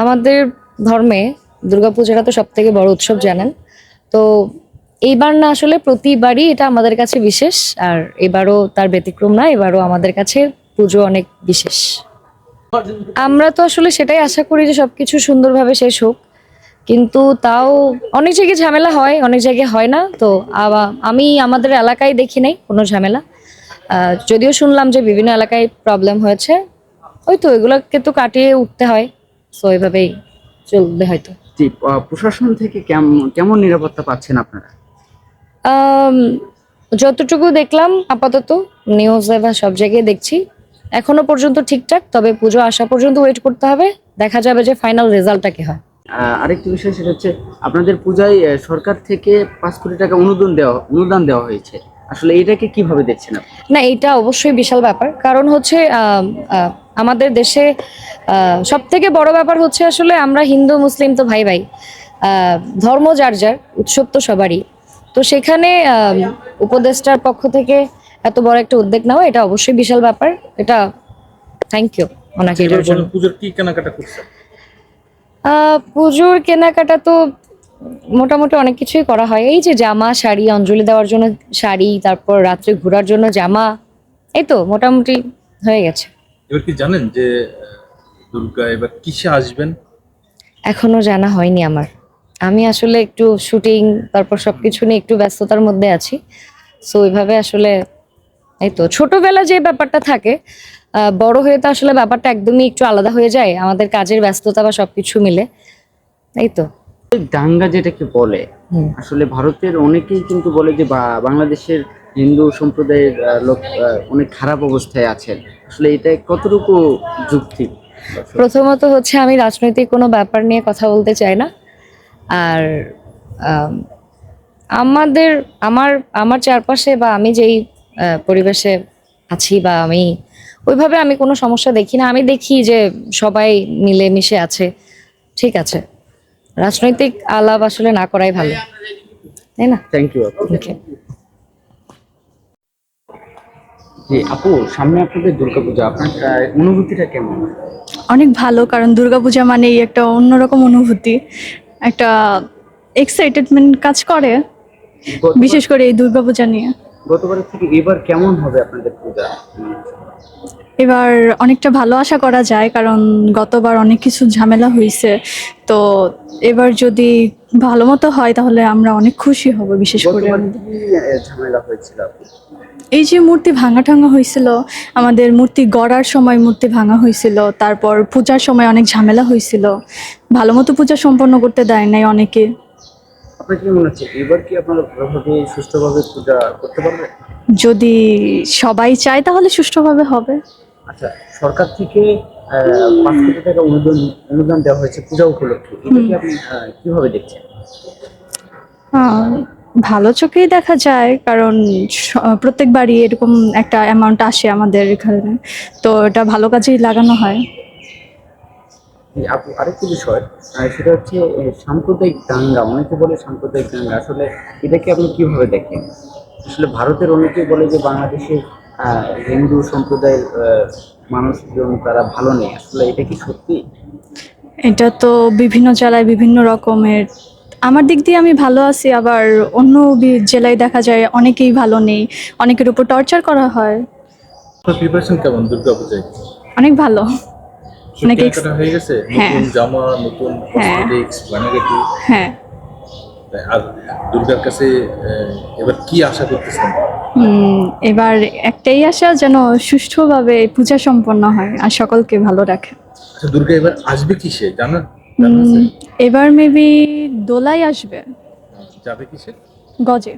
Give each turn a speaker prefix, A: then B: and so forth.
A: আমাদের ধর্মে দুর্গাপূজাটা তো সব থেকে বড় উৎসব জানেন। তো এইবার না আসলে প্রতিবারই এটা আমাদের কাছে বিশেষ, আর এবারও তার ব্যতিক্রম না, এবারও আমাদের কাছে পুজো অনেক বিশেষ। আমরা তো আসলে সেটাই আশা করি যে সবকিছু সুন্দরভাবে শেষ হোক, কিন্তু তাও অনেক জায়গায় ঝামেলা হয়, অনেক জায়গায় হয় না। তো আমি আমাদের এলাকায় দেখি নাই কোনো ঝামেলা। যদিও শুনলাম যে বিভিন্ন এলাকায় প্রবলেম হয়েছে ওই তো এগুলোকে তো কাটিয়ে উঠতে হয় সো এভাবেই চলবে হয়তো।
B: জি প্রশাসন থেকে কেমন কেমন নিরাপত্তা পাচ্ছেন আপনারা?
A: যতটুকু দেখলাম আপাতত নিউজে বা সব জায়গায় দেখছি এখনও পর্যন্ত ঠিকঠাক তবে পুজো আসা পর্যন্ত ওয়েট করতে হবে দেখা যাবে যে ফাইনাল রেজাল্টটা কি হয়।
B: আরেকটি বিষয় সেটা হচ্ছে আপনাদের পূজায় সরকার থেকে পাঁচ কোটি টাকা অনুদান দেওয়া অনুদান দেওয়া হয়েছে। আসলে এটাকে কীভাবে দেখছেন আপনি?
A: না এটা অবশ্যই বিশাল ব্যাপার কারণ হচ্ছে আমাদের দেশে সব থেকে বড় ব্যাপার হচ্ছে আসলে আমরা হিন্দু মুসলিম তো ভাই ভাই ধর্ম যার যার উৎসব তো সবারই। তো সেখানে উপদেষ্টার পক্ষ থেকে এত বড় একটা উদ্যোগ নেওয়া এটা অবশ্যই বিশাল ব্যাপার। এটা থ্যাংক ইউ ওনাকে এটার জন্য
C: পুজোর কি কেনাকাটা করছে
A: পুজোর কেনাকাটা তো মোটামুটি অনেক কিছুই করা হয়। এই যে জামা শাড়ি অঞ্জলি দেওয়ার জন্য শাড়ি তারপর রাত্রে ঘোরার জন্য জামা এই তো মোটামুটি হয়ে গেছে।
C: এবার কি জানেন যে দুর্গা এবার কিসে আসবেন?
A: এখনও জানা হয়নি আমার। আমি আসলে একটু শুটিং তারপর সবকিছু নিয়ে একটু ব্যস্ততার মধ্যে আছি। সো ওইভাবে আসলে এই তো ছোটবেলা যে ব্যাপারটা থাকে বড় হয়ে তো আসলে ব্যাপারটা একদমই একটু আলাদা হয়ে যায় আমাদের কাজের ব্যস্ততা বা সবকিছু মিলে। এই তো।
B: দাঙ্গা যেটাকে বলে
A: হুম।
B: আসলে ভারতের অনেকেই কিন্তু বলে যে বা- বাংলাদেশের হিন্দু সম্প্রদায়ের লোক অনেক খারাপ অবস্থায় আছেন। আসলে এটা কতটুকু যুক্তি?
A: প্রথমত হচ্ছে আমি রাজনৈতিক কোনো ব্যাপার নিয়ে কথা বলতে চাই না। আর আমাদের আমার আমার চারপাশে বা আমি যেই পরিবেশে আছি বা আমি ওইভাবে আমি কোনো সমস্যা দেখি না। আমি দেখি যে সবাই মিলেমিশে আছে। ঠিক আছে। রাজনৈতিক আলাপ আসলে না করাই ভালো। তাই না?
B: থ্যাংক ইউ
A: ওকে
B: জি আপু সামনে আপনাদের দুর্গাপূজা আপনার অনুভূতিটা কেমন?
D: অনেক ভালো কারণ দুর্গাপূজা এই একটা অন্যরকম অনুভূতি একটা এক্সাইটেডমেন্ট কাজ করে বিশেষ করে এই দুর্গাপূজা নিয়ে।
B: গতবারের থেকে এবার কেমন হবে আপনাদের পূজা?
D: এবার অনেকটা ভালো আশা করা যায় কারণ গতবার অনেক কিছু ঝামেলা হয়েছে তো এবার যদি ভালো মতো হয় তাহলে আমরা অনেক খুশি হব বিশেষ করে।
B: ঝামেলা হয়েছিল?
D: এই যে মূর্তি ভাঙা টাঙা হয়েছিল আমাদের মূর্তি গড়ার সময় মূর্তি ভাঙা হয়েছিল তারপর পূজার সময় অনেক ঝামেলা হয়েছিল ভালো মতো পূজা সম্পন্ন করতে দেয় নাই অনেকে।
B: আপনার কি মনে হচ্ছে এবার কি আপনারা ভালোভাবে সুস্থভাবে পূজা করতে পারবেন?
D: যদি সবাই চায় তাহলে সুষ্ঠুভাবে হবে।
B: আচ্ছা সরকার থেকে পাঁচ কোটি টাকা অনুদান অনুদান দেওয়া হয়েছে পূজা উপলক্ষে। এটা কি আপনি কীভাবে দেখছেন?
D: ভালো চোখেই দেখা যায় কারণ প্রত্যেকবারই এরকম একটা অ্যামাউন্ট আসে আমাদের এখানে। তো এটা ভালো কাজেই লাগানো হয়।
B: আপু আরেকটি বিষয় সেটা হচ্ছে সাম্প্রদায়িক দাঙ্গা অনেকে বলে সাম্প্রদায়িক দাঙ্গা। আসলে এটাকে আপনি কীভাবে দেখেন? আসলে ভারতের অনেকে বলে যে বাংলাদেশের হিন্দু সম্প্রদায়ের মানুষজন তারা ভালো নেই। আসলে এটা কি সত্যি?
D: এটা তো বিভিন্ন জেলায় বিভিন্ন রকমের। আমার দিক দিয়ে আমি ভালো আছি আবার অন্য জেলায় দেখা যায় অনেকেই ভালো নেই অনেকের উপর টর্চার করা হয়।
C: প্রিপারেশন কেমন দুর্গা পূজায়?
D: অনেক ভালো। অনেক
C: হয়ে গেছে?
D: হ্যাঁ।
C: নতুন জামা নতুন। কসমেটিক্স বানাগাটি
D: হ্যাঁ।
C: আর দুর্গার কাছে এবার কি আশা করতেছেন?
D: এবার একটাই আশা যেন সুষ্ঠুভাবে পূজা সম্পন্ন হয় আর সকলকে ভালো রাখে।
C: আচ্ছা দুর্গা এবার আসবে কিসে জানেন? জানা
D: এবার মেবি দোলাই আসবে।
C: যাবে কিসে
D: গজে।